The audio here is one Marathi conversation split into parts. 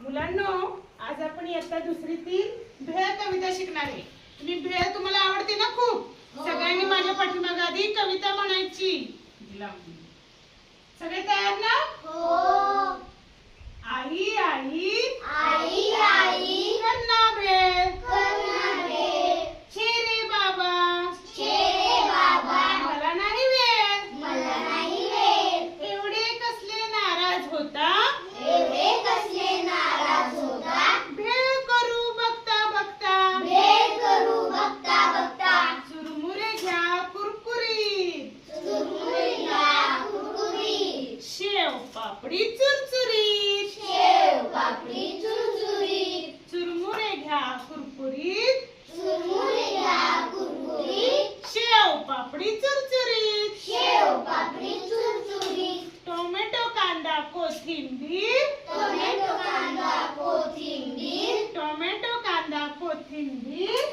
मुलांना आज आपण इयत्ता दुसरीतील भेळ कविता शिकणार आहे. तुम्ही भेळ तुम्हाला आवडते ना खूप? हो. सगळ्यांनी माझ्या पाठीमागे आधी कविता म्हणायची. सगळे तयार ना? कोथिंबीर. टोमॅटो कांदा कोथिंबीर. टोमॅटो कांदा कोथिंबीर.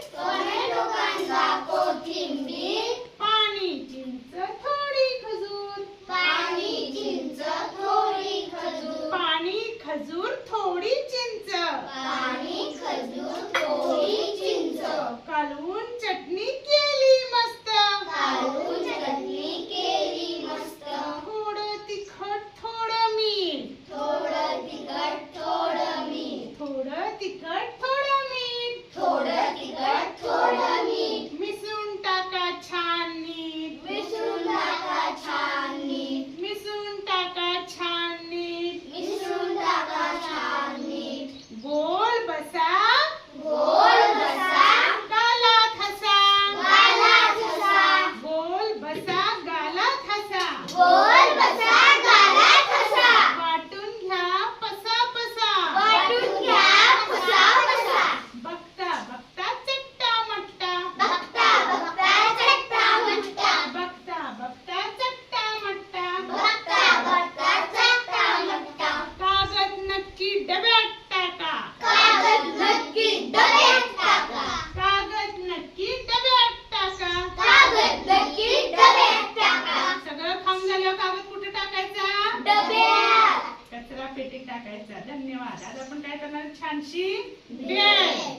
पेटीत टाकायचा. धन्यवाद. आज आपण काय करणार? छानशी भेळ.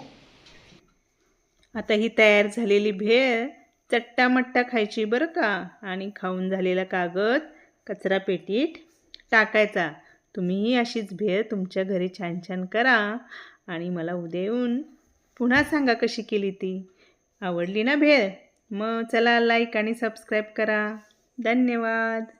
आता ही तयार झालेली भेळ चट्टामट्टा खायची बरं का? आणि खाऊन झालेला कागद कचरा पेटीत टाकायचा. तुम्हीही अशीच भेळ तुमच्या घरी छान छान करा. आणि मला उद्या येऊन पुन्हा सांगा कशी केली ती. आवडली ना भेळ? मग चला लाईक आणि सबस्क्राईब करा. धन्यवाद.